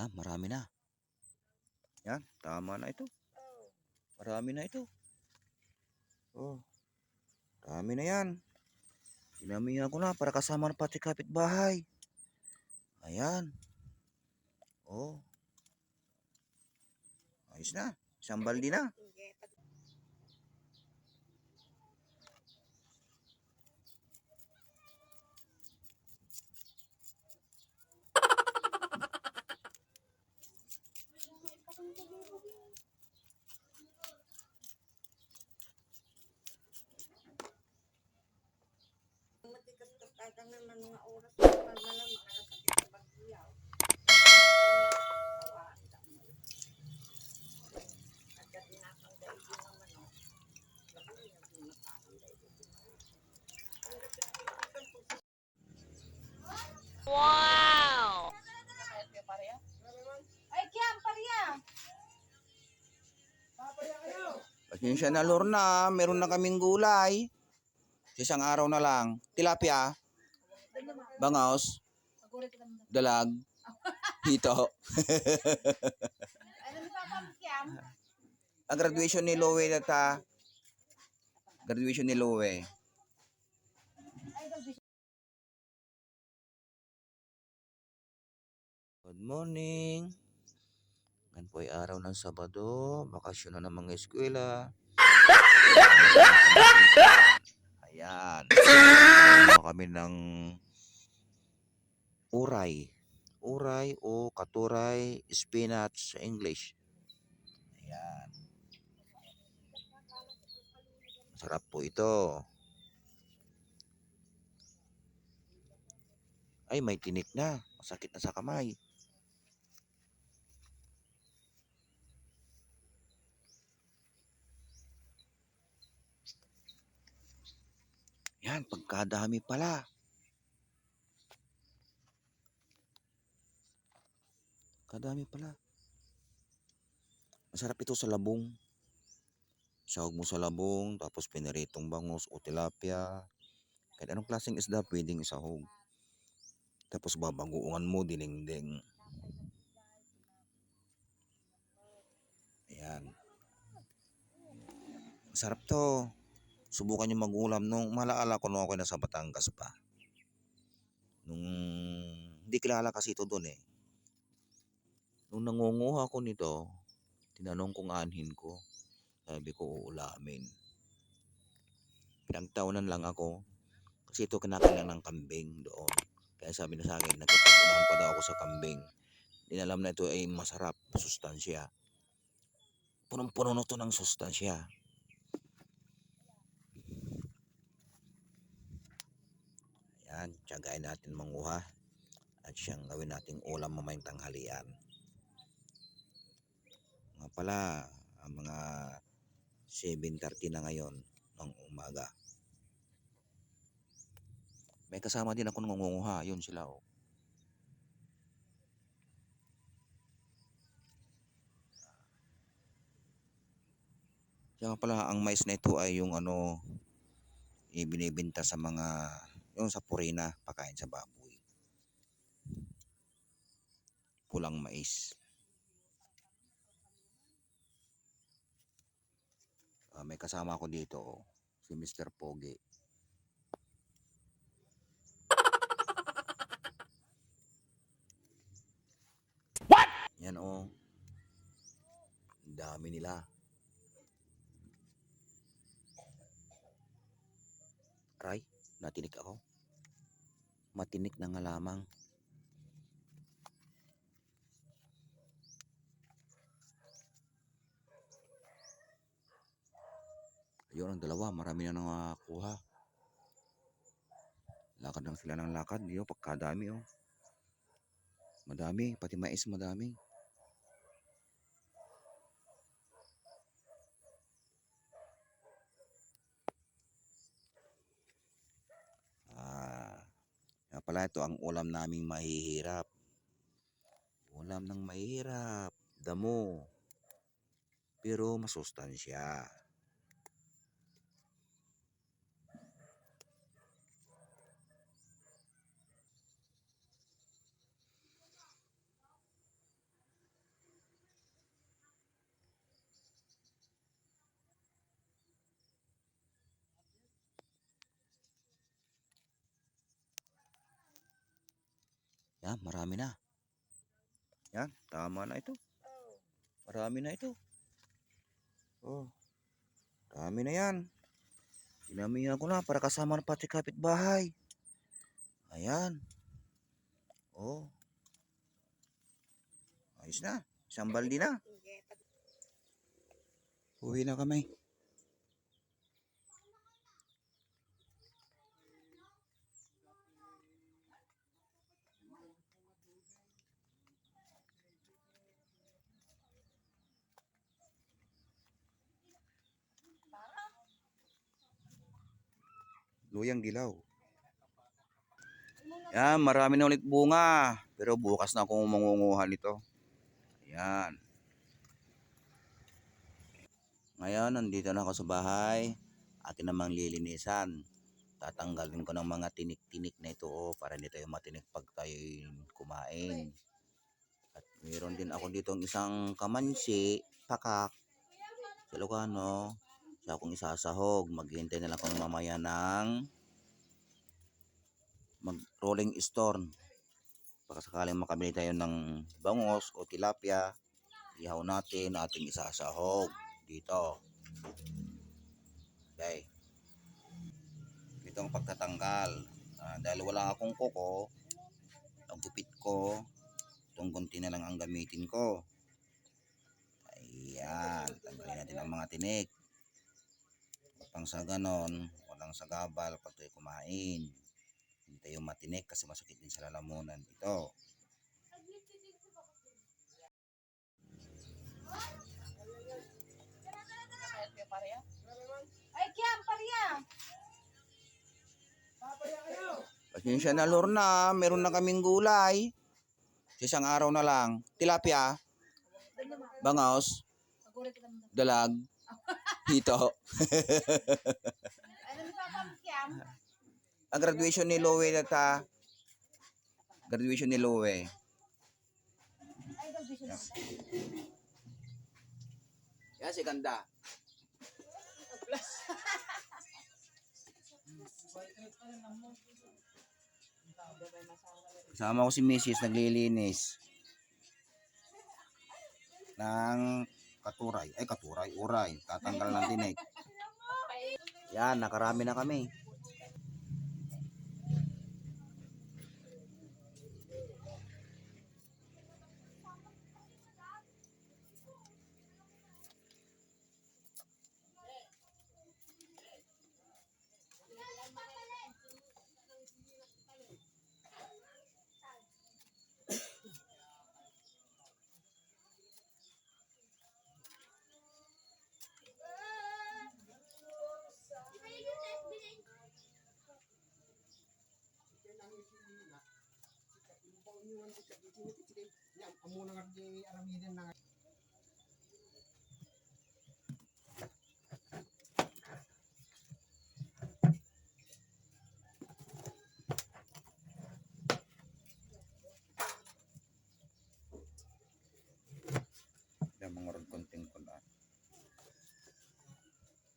Yan, marami na. Yan, tama na ito. Marami na ito. Oh. Marami na yan. Sinamihan ko na para kasama na pati kapitbahay. Ayan. Oh. Ayos na. Isang baldi na. Matikas-kas kahit ang naman mga oras na malam makakapit sa bagyaw. Kawaan lang mo. Agad tinapang dahil din naman o. Laki na yung matapang dahil din naman. Ang gagawin ko sa Wow! Ay, Kiam, pariya! Pasensya na Lorna, meron na kaming gulay. Sa isang araw na lang. Tilapia, bangaos, dalag, hito. Ang graduation ni Lowe data. Graduation ni Lowe. Good morning. Ngayon po ay araw ng Sabado. Bakasyon na ng mga eskwela. Ayan. Ano kami ng uray. Uray o katuray, spinach sa English. Ayan. Masarap po ito. Ay, may tinik na. Masakit na sa kamay. Yan, pagkadami pala. Kadami pala. Masarap ito sa labong. Sahog mo sa labong, tapos piniritong bangus o tilapia. Kahit anong klaseng isda pwedeng isahog. Tapos babaguungan mo, dinengdeng. Ayan. Masarap to. Subukan nyo mag-ulam nung malaala ko nung ako nasa Batangas pa. Nung hindi kilala kasi ito doon eh. Nung nangunguha ko nito, tinanong kong anhin ko. Sabi ko uulamin. Pinagtawanan lang ako. Kasi ito kinakailan ng kambing doon. Kaya sabi na sa akin, nagkatatunan pa daw ako sa kambing. Hindi na ito ay masarap, sustansya. Punong-puno na ito ng sustansya. Yan, tiyagain natin manguha. At siyang gawin nating ulam mamayang tanghalian. Nga pala, ang mga 7.30 na ngayon ng umaga. May kasama din ako nangunguha. Yun sila oh. Kaya pala, ang mais na ito ay yung ano, ibinibenta sa mga, yung sa purina, pakain sa baboy. Pulang mais. Ah, may kasama ako dito, oh, si Mr. Pogi. Yan oh. Dami nila. Aray, natinik ako. Matinik na nga lamang. Ayun ang dalawa, marami na nakakuha. Lakad lang sila ng lakad. Yun, pagkadami oh. Madami, pati mais madami. Ito ang ulam naming mahihirap. Ulam ng mahirap, damo. Pero masustansya. Yan, marami na. Yan, tama na ito. Oh. Marami na ito. Oh. Marami na yan. Dinamihan ko na para kasama na pati kapitbahay. Ayan. Oh. Ayos na. Isang baldi na. Uwi na kami. Luyang dilaw. Yan, marami na ulit bunga. Pero bukas na akong mangunguha nito. Ayan. Ngayon, nandito na ako sa bahay. Atin namang lilinisan. Tatanggalin ko ng mga tinik-tinik na ito oh, para hindi tayo matinik pag tayo kumain. At mayroon din ako dito isang kamansi, pakak, Ilocano. Sa akong isasahog. Maghihintay na lang ako mamaya ng mag rolling storm. Baka sakaling makabili tayo ng bangos o tilapia, ihaw natin ating isasahog dito. Okay. Ito ang pagtatanggal. Ah, dahil wala akong kuko, ang gupit ko, itong gunti na lang ang gamitin ko. Ayan, tanggalin natin ang mga tinik. Pang sa ganon, walang sagabal pag tayo kumain. Hindi tayo matinik kasi masakit din sa lalamunan ito. Ay, kyan, pariya. Pasensya na Lorna, meron na kaming gulay. Sa isang araw na lang. Tilapia, bangaos, dalag, hito. Ano Kyan? Ang graduation ni Lowe na ta. Graduation ni Lowe. Yan si Ganda. Kasama ko si Mrs. naglilinis ng katuray. Ay, katuray, uray. Tatanggal ng tinik. Yan, nakarami na kami. Yan mga rod content ko na.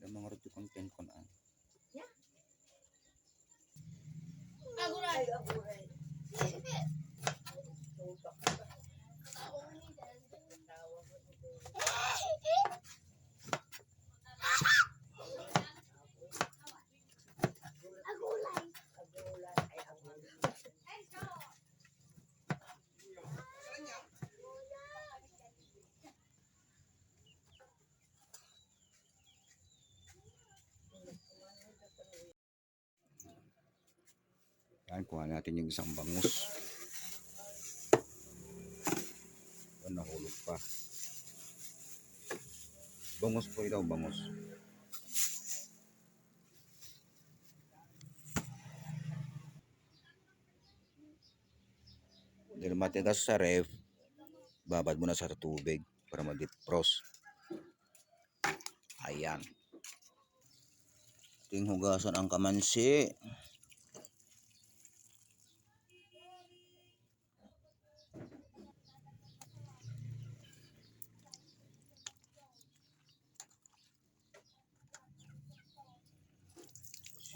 Yan mga rod content ko na. Aguray, Yan, kuha natin yung isang bangus. Yan, nahulog pa. Bangus po ito, bangus. Dahil matigas sa ref, babad mo sa tubig para ma-defrost. Ayan. Ating hugasan ang kamansi.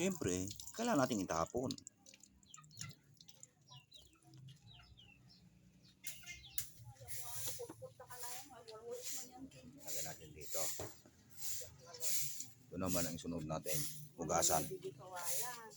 Siyempre, kailangan nating itapon. Lagyan natin dito. Ito naman ang sunod natin. Hugasan. Hugasan.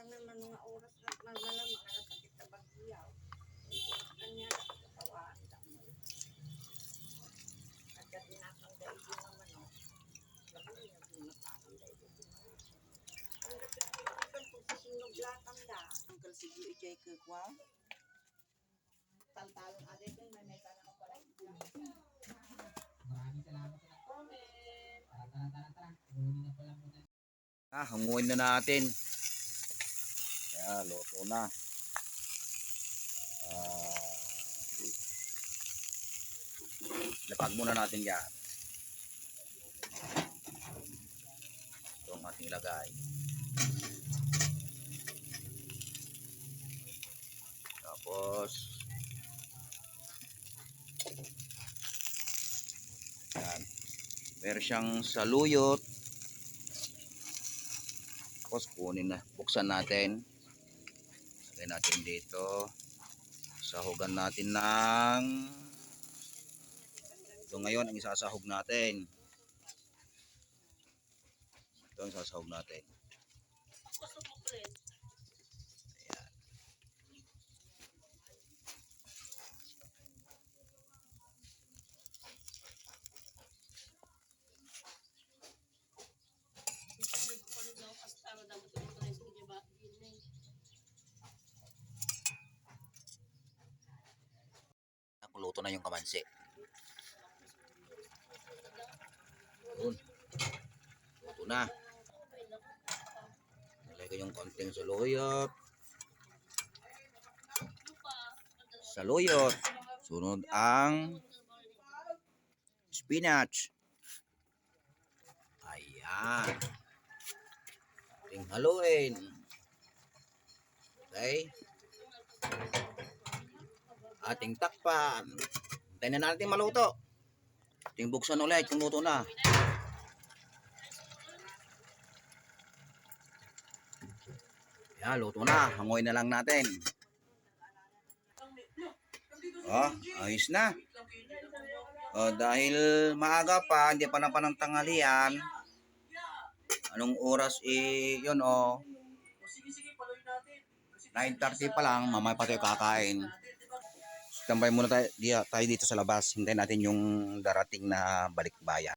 Kawalan. Matikas ka tayo naman mga oras na malaman na sakit na bagyaw. Kanya na katawan. At dati nakang daig yung naman o. Labi niya pinatawin daig yung Ang dapat pinatawin kung sa sinog latang da. Ang kalsigyo ijay kagwa. Taltalong adik yung may may tanang pala. Maraming salamat sa comment. Tara, tara, tara, tara. Na. Ah, hanguin na natin. Ayan, luto na. Ah, lapag muna natin yan. Ito ang ating ilagay. Tapos, yan. Meron siyang saluyot. Tapos kunin na, buksan natin. Lagay natin dito. Sahugan natin ng ito ngayon ang isasahog natin. Ito ang isasahog natin. Na yung kamansi. Yun. Luto na. Nilagay ko yung konting saluyot. Saluyot. Sunod ang spinach. Ayan. Ating haluin. Okay. Ating takpan. Hintayin na natin maluto. Ating buksan ulit kung luto na. Yan, luto na. Hangoy na lang natin. Oh, ayos na. Oh, dahil maaga pa, hindi pa na pa ng tanghalian. Anong oras eh, yun oh. 9.30 pa lang, mamaya pa tayo kakain. Tambay muna tayo, tayo dito sa labas. Hintayin natin yung darating na balikbayan.